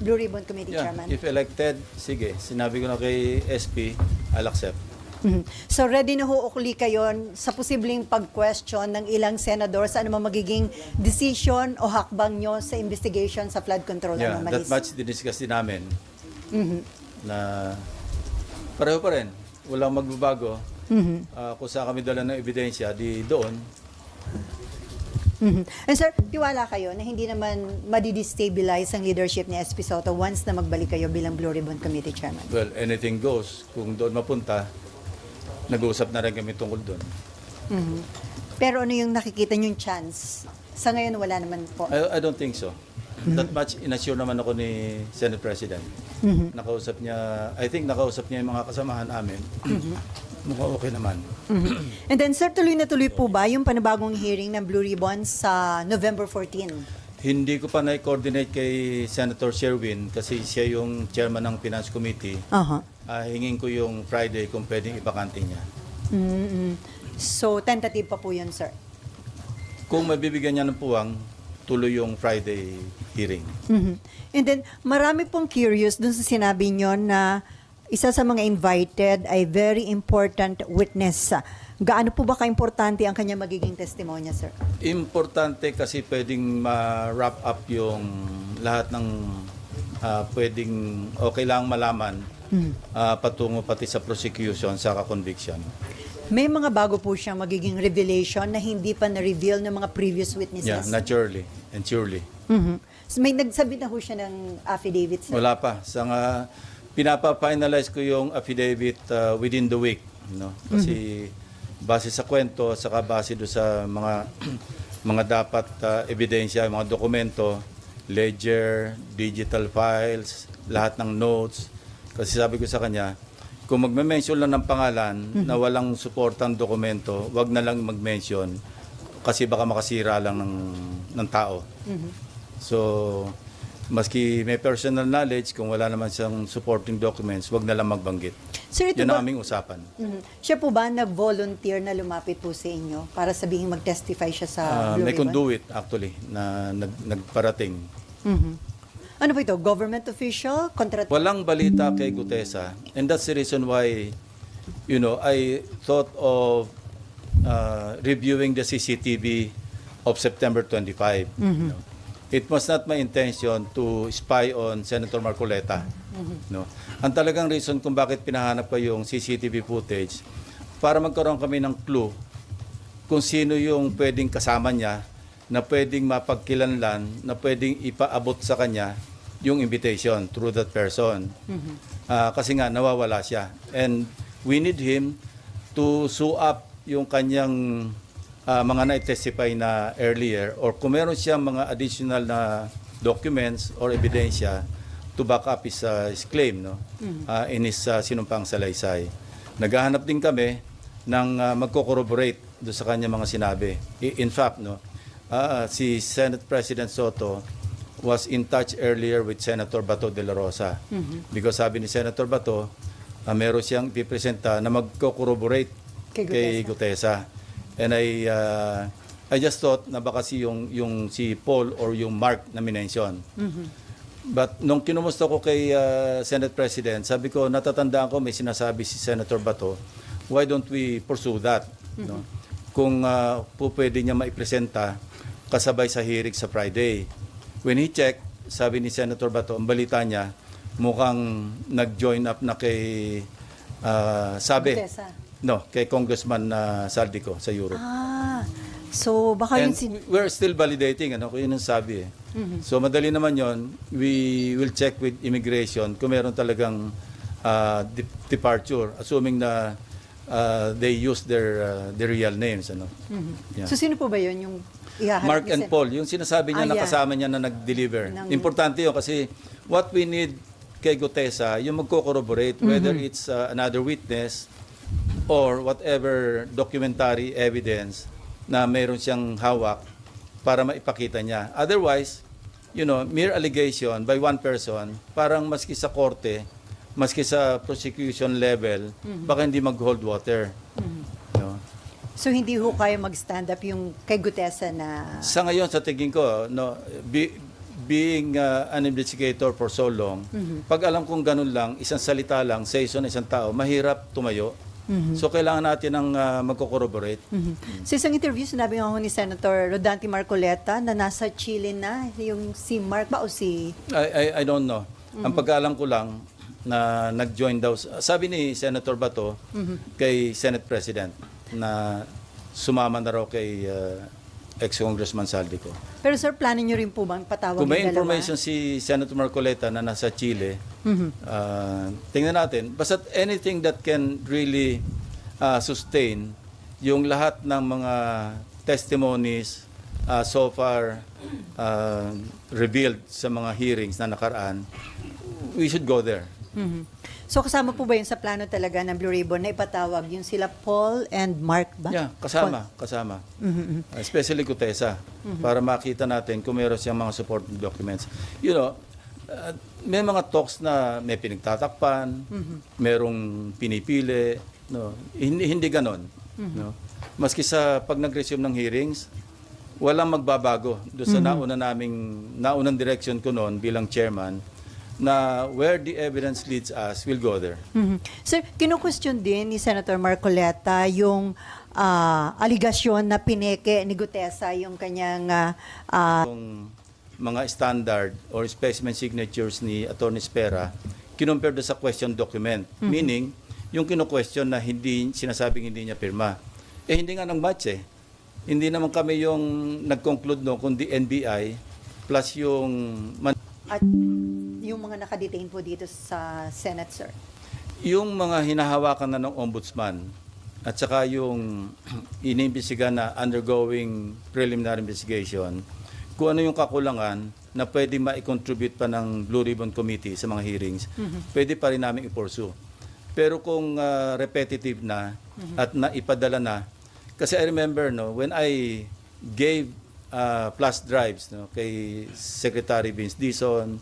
Blue Ribbon Committee Yeah, Chairman? if elected, sige. Sinabi ko na kay SP, I'll accept. Mhm. So ready na ho ukli kayo sa posibleng pag-question ng ilang senador sa man magiging decision o hakbang nyo sa investigation sa flood control Yeah, that anomalies? much diniscuss din namin Mhm. na pareho pa rin. Walang magbabago. Mhm. Ah, kung saan kami dala ng ebidensya, di doon. Mhm. And sir, tiwala kayo na hindi naman madidestabilize ang leadership ni SP Soto once na magbalik kayo bilang Blue Ribbon Committee Chairman? Well, anything goes. Kung doon mapunta, nag-uusap na rin kami tungkol doon. Mhm. Pero ano yung nakikita nyong chance? Sa ngayon, wala naman po. I, I don't think so. That much inassure naman ako ni Senate President. Mhm. Nakausap niya, I think nakausap niya yung mga kasamahan namin. Mukhang okay naman. Mhm. And then, sir, tuloy na tuloy po ba yung panibagong hearing ng Blue Ribbon sa November 14? Hindi ko pa na-coordinate kay Senator Sherwin kasi siya yung chairman ng Finance Committee. Aha. Ah, hingin ko yung Friday kung pwedeng ipakante niya. mm So, tentative pa po yun, sir. Kung mabibigyan niya ng puwang, tuloy yung Friday hearing. Mhm. And then, marami pong curious dun sa sinabi nyo na isa sa mga invited ay very important witness. Gaano po ba ka-importante ang kanya magiging testimonya, sir? Importante kasi pwedeng ma-wrap up yung lahat ng ah, pwedeng o kailangang malaman Mhm. ah, patungo pati sa prosecution sa conviction. May mga bago po siyang magiging revelation na hindi pa na-reveal ng mga previous Yeah, witnesses. naturally and surely. Mhm. So, may nagsabi na ho siya ng affidavit, sir? Wala pa. Sa nga, pinapa-finalize ko yung affidavit uh, within the week. No? Kasi base sa kwento, saka base do sa mga mga dapat uh, ebidensya, mga dokumento, ledger, digital files, lahat ng notes. Kasi sabi ko sa kanya, kung magme-mention lang ng pangalan na walang suportang dokumento, wag na lang mag-mention kasi baka makasira lang ng, ng tao. So, maski may personal knowledge, kung wala naman siyang supporting documents, wag na lang magbanggit. Sir, ito ba, ang aming usapan. Mhm. siya po ba nag-volunteer na lumapit po sa inyo para sabihin mag-testify siya sa Ah, Blue may Ribbon? conduit actually na nag, nagparating. Mhm. Ano po ito? Government official? Contract? Walang balita kay Gutesa and that's the reason why you know, I thought of uh, reviewing the CCTV of September 25. you know. It was not my intention to spy on Senator Marcoleta. No. Ang talagang reason kung bakit pinahanap ko yung CCTV footage para magkaroon kami ng clue kung sino yung pwedeng kasama niya na pwedeng mapagkilanlan, na pwedeng ipaabot sa kanya yung invitation through that person. Ah, kasi nga nawawala siya. And we need him to sue up yung kanyang ah, mga na-testify na earlier or kung meron siyang mga additional na documents or ebidensya to back up his, ah, his claim no Ah, in his ah, sinumpang salaysay. Naghahanap din kami ng uh, magko-corroborate do sa kanya mga sinabi. I- In fact, no, ah, si Senate President Soto was in touch earlier with Senator Bato de la Rosa. Because sabi ni Senator Bato, ah, meron siyang ipipresenta na magko-corroborate Kay kay Gutesa. And I ah, I just thought na baka si yung yung si Paul or yung Mark na minention. But nung kinumusta ko kay uh, Senate President, sabi ko, natatandaan ko may sinasabi si Senator Bato, why don't we pursue that? No? Kung uh, po pwede niya maipresenta kasabay sa hearing sa Friday. When he checked, sabi ni Senator Bato, ang balita niya, mukhang nag-join up na kay, uh, sabi, Gutesa. No, kay Congressman uh, Saldico sa Europe. Ah, so baka yun And si... we're still validating, ano, kung yun ang sabi eh. So madali naman yon we will check with immigration kung meron talagang uh, de- departure, assuming na uh, they use their uh, their real names. Ano. Yeah. So sino po ba yun yung ihaharap Mark and Paul, yung sinasabi niya Ah, na yeah. kasama niya na nag-deliver. Ng- Importante yun kasi what we need kay Gutesa, yung magko-corroborate whether Mm-hmm. it's uh, another witness or whatever documentary evidence na meron siyang hawak para maipakita niya. Otherwise, you know, mere allegation by one person, parang maski sa korte, maski sa prosecution level, Mm-hmm. baka hindi mag-hold water. No? So hindi ho kayo mag-stand up yung kay Gutesa na... Sa ngayon, sa tingin ko, no, be- being uh, an investigator for so long, pag alam kong ganun lang, isang salita lang, sa isang tao, mahirap tumayo. So kailangan natin ng uh, magko-corroborate. Mhm. Sa isang interview, sinabi nga ni Senator Rodante Marcoleta na nasa Chile na yung si Mark ba o si... I, I, I don't know. Ang pagkaalam ko lang na nag-join daw, sabi ni Senator Bato kay Senate President na sumama na raw kay uh, ex-congressman Saldico. Pero sir, plano nyo rin po bang patawag Kung may yung dalawa? information si Senator Marcoleta na nasa Chile, uh, tingnan natin. Basta anything that can really uh, sustain yung lahat ng mga testimonies uh, so far uh, revealed sa mga hearings na nakaraan, we should go there. Mhm. So kasama po ba yun sa plano talaga ng Blue Ribbon na ipatawag yung sila Paul and Mark ba? Yeah, kasama, kasama. Mhm, mhm. Especially Kutesa, para makita natin kung meron siyang mga supporting documents. You know, uh, may mga talks na may pinagtatakpan, merong pinipili, no. Hindi hindi ganon, no. Maski sa pag nag-resume ng hearings, walang magbabago doon sa nauna naming naunang direction ko noon bilang chairman na where the evidence leads us, we'll go there. Mhm. Sir, kinu-question din ni Senator Marcoleta yung ah, aligasyon na pineke ni Gutesa yung kanyang ah, ah, yung mga standard or specimen signatures ni Attorney Spera kinumpare sa question document. Meaning, yung kino-question na hindi sinasabing hindi niya pirma. Eh hindi nga nang match eh. Hindi naman kami yung nag-conclude no kundi NBI plus yung man- at yung mga nakadetain po dito sa Senate, sir. yung mga hinahawakan na ng ombudsman at saka yung iniimbestiga na undergoing preliminary investigation, kung ano yung kakulangan na pwede ma-contribute pa ng Blue Ribbon Committee sa mga hearings, pwede pa rin namin i-pursue. Pero kung ah, repetitive na at naipadala na, kasi I remember no, when I gave ah, plus drives no, kay Secretary Vince Dison,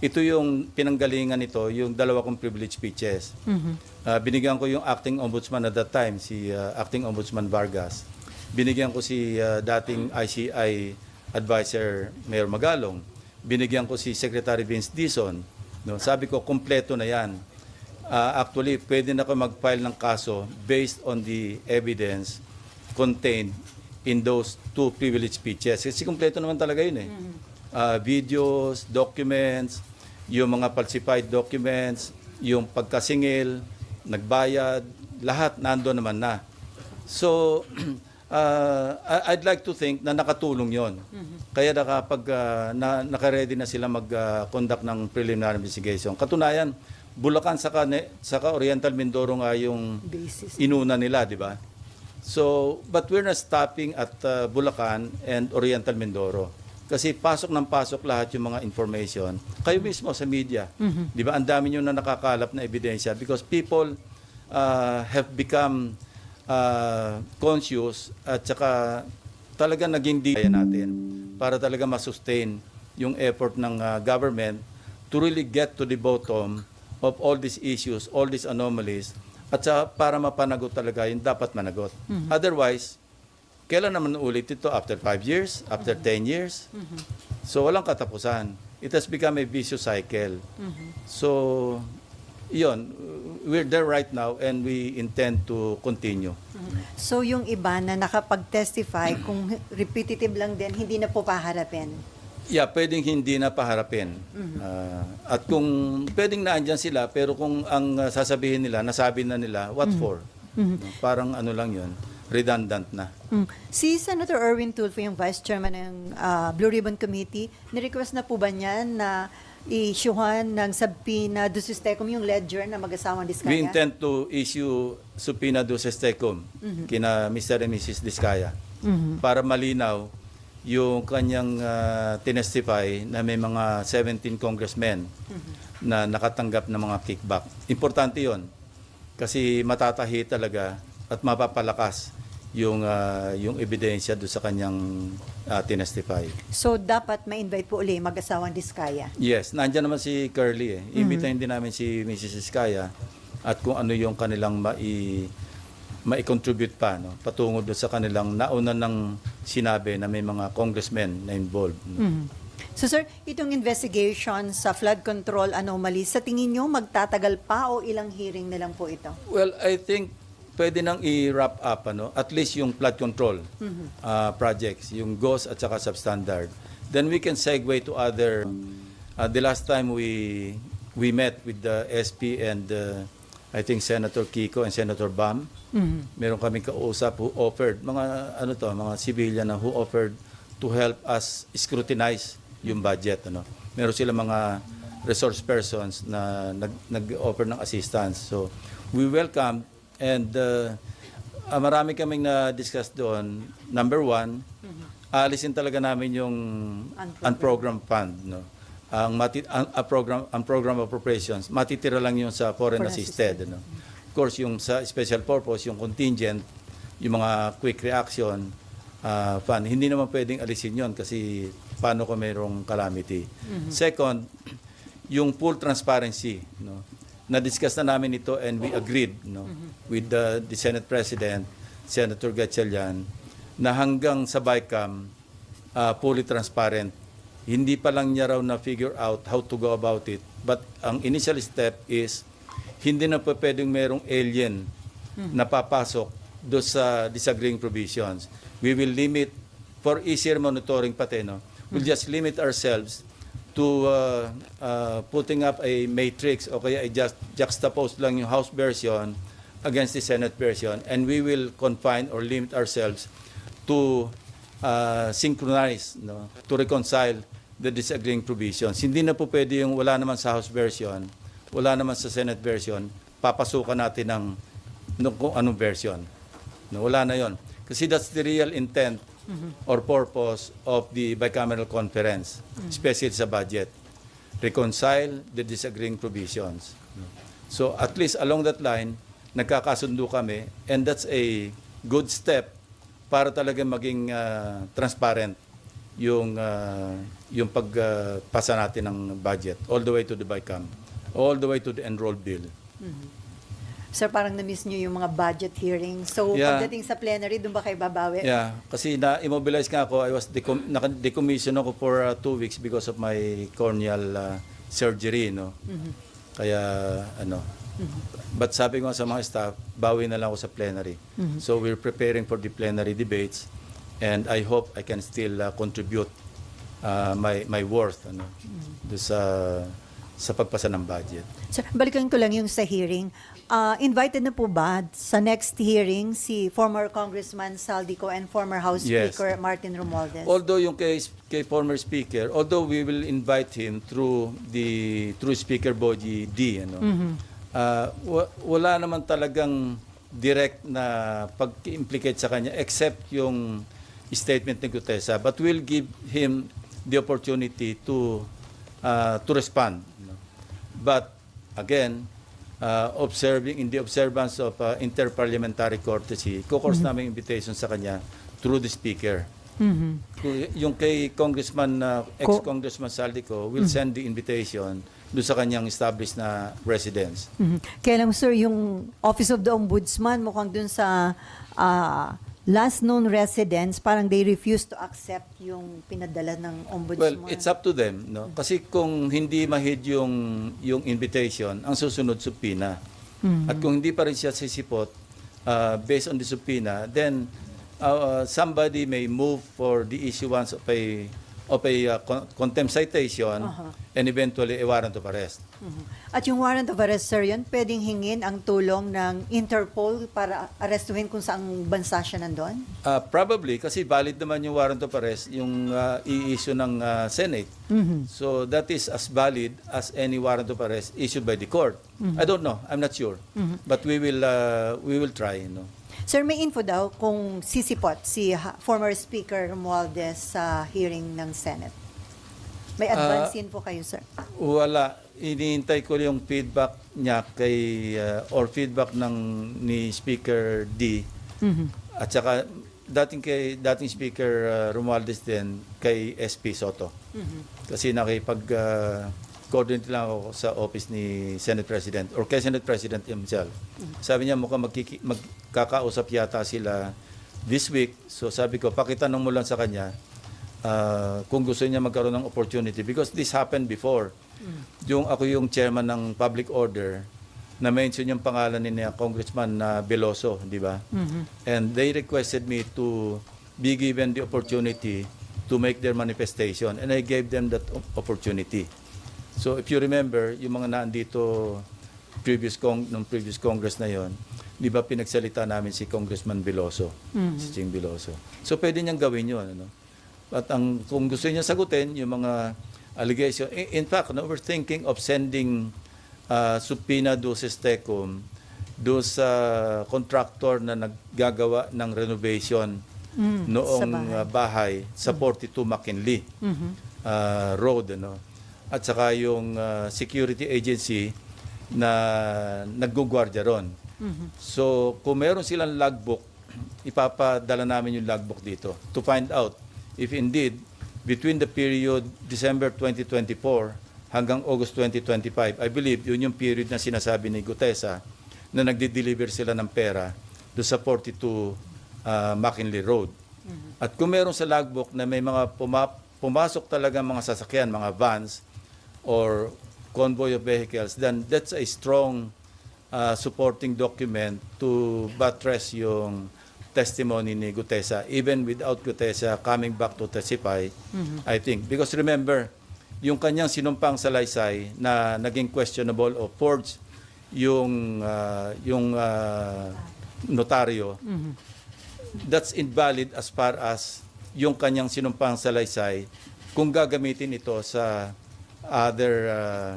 ito yung pinanggalingan nito, yung dalawa kong privilege speeches. Ah, binigyan ko yung acting ombudsman at that time, si ah, acting ombudsman Vargas. Binigyan ko si ah, dating ICI advisor Mayor Magalong. Binigyan ko si Secretary Vince Dison. No, sabi ko, kompleto na yan. Ah, actually, pwede na ako mag-file ng kaso based on the evidence contained in those two privilege speeches. Kasi kompleto naman talaga yun eh. Ah, videos, documents, yung mga falsified documents, yung pagkasingil, nagbayad, lahat nandoon naman na. So, uh, I'd like to think na nakatulong yon. Kaya nakapag, uh, na, nakaready na sila mag-conduct ng preliminary investigation. Katunayan, Bulacan saka, ne, saka Oriental Mindoro nga yung Basis. inuna nila, di ba? So, but we're not stopping at uh, Bulacan and Oriental Mindoro. Kasi pasok ng pasok lahat yung mga information. Kayo mismo sa media. Di ba? Ang dami nyo na nakakalap na ebidensya because people uh, have become uh, conscious at saka talaga naging di kaya natin para talaga masustain yung effort ng uh, government to really get to the bottom of all these issues, all these anomalies, at saka para mapanagot talaga yung dapat managot. Otherwise, kailan naman ulit ito? After 5 years? After 10 years? So, walang katapusan. It has become a vicious cycle. So, yun, we're there right now and we intend to continue. So yung iba na nakapag-testify, kung repetitive lang din, hindi na po paharapin. Yeah, pwedeng hindi na paharapin. Ah, at kung pwedeng naandyan sila, pero kung ang ah, sasabihin nila, nasabi na nila, what for? No, Parang ano lang yun, redundant na. Mm. Si Senator Erwin Tulfo, yung Vice Chairman ng ah, Blue Ribbon Committee, nirequest na po ba niya na i-issuehan ng subpoena do Sistecom yung ledger na mag-asawang diskaya? We intend to issue subpoena do Sestecom kina Mr. and Mrs. Diskaya para malinaw yung kanyang ah, tinestify na may mga 17 congressmen na nakatanggap ng mga kickback. Importante yon kasi matatahi talaga at mapapalakas yung ah, yung ebidensya do sa kanyang ah, tinestify. So dapat ma-invite po uli mag-asawang diskaya. Yes, nandiyan naman si Curly eh. Imbitahin din namin si Mrs. Iskaya at kung ano yung kanilang mai mai-contribute pa no patungo doon sa kanilang nauna ng sinabi na may mga congressmen na involved. no? Mhm. So sir, itong investigation sa flood control anomaly, sa tingin nyo magtatagal pa o ilang hearing na lang po ito? Well, I think pwede nang i-wrap up ano, at least yung flood control uh, projects, yung GOS at saka substandard. Then we can segue to other uh, the last time we we met with the SP and uh, I think Senator Kiko and Senator Bam. Meron kaming kausap who offered mga ano to, mga civilian na who offered to help us scrutinize yung budget ano. Meron sila mga resource persons na nag, nag-offer ng assistance. So, we welcome and uh, ah, marami kaming na-discuss doon. Number one, aalisin talaga namin yung unprogrammed fund. No? Ang, mati, ang, ang program, ang program appropriations, matitira lang yun sa foreign, Foreign assisted. No? Of course, yung sa special purpose, yung contingent, yung mga quick reaction ah, fund, hindi naman pwedeng alisin yon kasi paano kung mayroong calamity. Second, yung full transparency. No? Na-discuss na namin ito and we agreed no, with the, the Senate President, Senator Gatchalian, na hanggang sa BICAM, uh, fully transparent. Hindi pa lang niya raw na figure out how to go about it. But ang initial step is, hindi na pa pwedeng merong alien na papasok do sa disagreeing provisions. We will limit, for easier monitoring pati, no? we'll just limit ourselves to uh, uh, putting up a matrix o kaya i-just juxtapose lang yung House version against the Senate version and we will confine or limit ourselves to uh, synchronize, no? to reconcile the disagreeing provisions. Hindi na po pwede yung wala naman sa House version, wala naman sa Senate version, papasukan natin ng, ng kung anong version. No, wala na yon. Kasi that's the real intent or purpose of the bicameral conference, especially sa budget. Reconcile the disagreeing provisions. So at least along that line, nagkakasundo kami and that's a good step para talaga maging ah, transparent yung ah, yung pagpasa natin ng budget all the way to the BICAM, all the way to the enrolled bill. Sir, parang na-miss nyo yung mga budget hearings. So Yeah. pagdating sa plenary, doon ba kayo babawi? Yeah, kasi na-immobilize nga ako. I was decom- naka-decommission ako for uh, two weeks because of my corneal uh, surgery, no? Kaya, ano, but sabi ko sa mga staff, bawi na lang ako sa plenary. So we're preparing for the plenary debates and I hope I can still uh, contribute uh, my my worth ano do sa sa pagpasa ng budget. Sir, balikan ko lang yung sa hearing. Ah, invited na po ba sa next hearing si former Congressman Saldico and former House Yes. Speaker Martin Romualdez? Although yung kay, kay former speaker, although we will invite him through the through Speaker Boji D, ano, ah, wa- wala naman talagang direct na pag-implicate sa kanya except yung statement ni Gutesa. But we'll give him the opportunity to ah, to respond. But again, uh, observing in the observance of uh, interparliamentary courtesy, kukors namin invitation sa kanya through the speaker. Mhm. Ku- Yung kay Congressman, uh, ex-Congressman Saldico will send the invitation do sa kanyang established na residence. Mhm. Kaya lang sir, yung Office of the Ombudsman mukhang dun sa ah, last known residents, parang they refuse to accept yung pinadala ng Well, Ombudsman. it's up to them, no? Kasi kung hindi mahid yung yung invitation, ang susunod subpoena. At kung hindi pa rin siya sisipot uh, based on the subpoena, then uh, somebody may move for the issuance of a of a uh, con- contempt citation Aha. and eventually a warrant of arrest. Mhm. At yung warrant of arrest, sir, yun, pwedeng hingin ang tulong ng Interpol para arestuhin kung saang bansa siya nandun? Uh, probably kasi valid naman yung warrant of arrest yung uh, i-issue ng uh, Senate. So that is as valid as any warrant of arrest issued by the court. I don't know, I'm not sure. But we will uh, we will try, no. Sir, may info daw kung sisipot si ha- former Speaker Romualdez sa hearing ng Senate. May advance Ah, info kayo, sir? Wala, iniintay ko yung feedback niya kay uh, or feedback ng ni Speaker D at saka dating kay dating Speaker uh, Romualdez din kay SP Soto. Kasi nakipag uh, coordinate lang ako sa office ni Senate President or kay Senate President himself. Sabi niya mukhang magkiki, magkakausap yata sila this week. So sabi ko, pakitanong mo lang sa kanya ah, kung gusto niya magkaroon ng opportunity because this happened before. Yung ako yung chairman ng public order na mention yung pangalan ni niya, Congressman na Veloso, di ba? And they requested me to be given the opportunity to make their manifestation and I gave them that op- opportunity. So if you remember, yung mga nandito previous cong nung previous Congress na yon, di ba pinagsalita namin si Congressman Veloso, si Ching Veloso. So pwede niyang gawin yun. Ano? At ang, kung gusto niya sagutin, yung mga allegation, in, in fact, no, we're thinking of sending uh, subpoena do Tecum do sa contractor na naggagawa ng renovation Mm, noong sa bahay. uh, bahay sa 42 McKinley Mhm. uh, Road ano at saka yung uh, security agency na naggugwardiya ron. Mhm. So kung meron silang logbook, ipapadala namin yung logbook dito to find out if indeed between the period December 2024 hanggang August 2025, I believe yun yung period na sinasabi ni Gutesa na nagdi-deliver sila ng pera do sa 42 uh, McKinley Road. At kung meron sa logbook na may mga puma- pumasok talaga mga sasakyan, mga vans or convoy of vehicles, then that's a strong uh, supporting document to buttress yung testimony ni Gutesa. Even without Gutesa coming back to testify I think. Because remember yung kanyang sinumpang salaysay na naging questionable o forged yung uh, yung uh, notaryo that's invalid as far as yung kanyang sinumpang salaysay kung gagamitin ito sa other uh,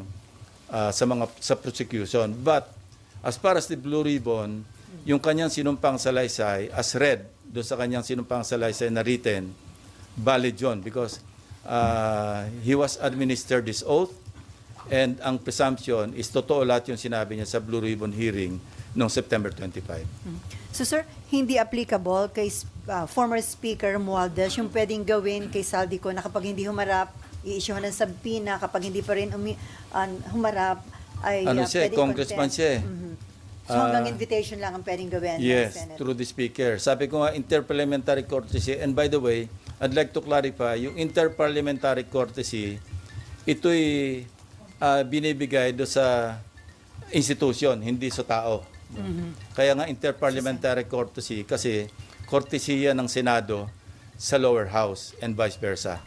uh, sa mga sa prosecution. But as far as the blue ribbon yung kanyang sinumpang salaysay as read doon sa kanyang sinumpang salaysay na written valid yun because uh, he was administered this oath and ang presumption is totoo lahat yung sinabi niya sa blue ribbon hearing noong September 25 So sir, hindi applicable kay uh, former Speaker Mualdez yung pwedeng gawin kay Saldico na kapag hindi humarap, i-issuehan ng sabpina, kapag hindi pa rin umi, an- humarap, ay Ano uh, siya, congressman siya eh. Mhm. So hanggang Ah, invitation lang ang pwedeng gawin Yes, Senate. through the speaker. Sabi ko nga, interparliamentary courtesy. And by the way, I'd like to clarify, yung interparliamentary courtesy, ito'y ah, binibigay do sa institution, hindi sa tao. Kaya nga interparliamentary courtesy kasi courtesy yan ng Senado sa lower house and vice versa.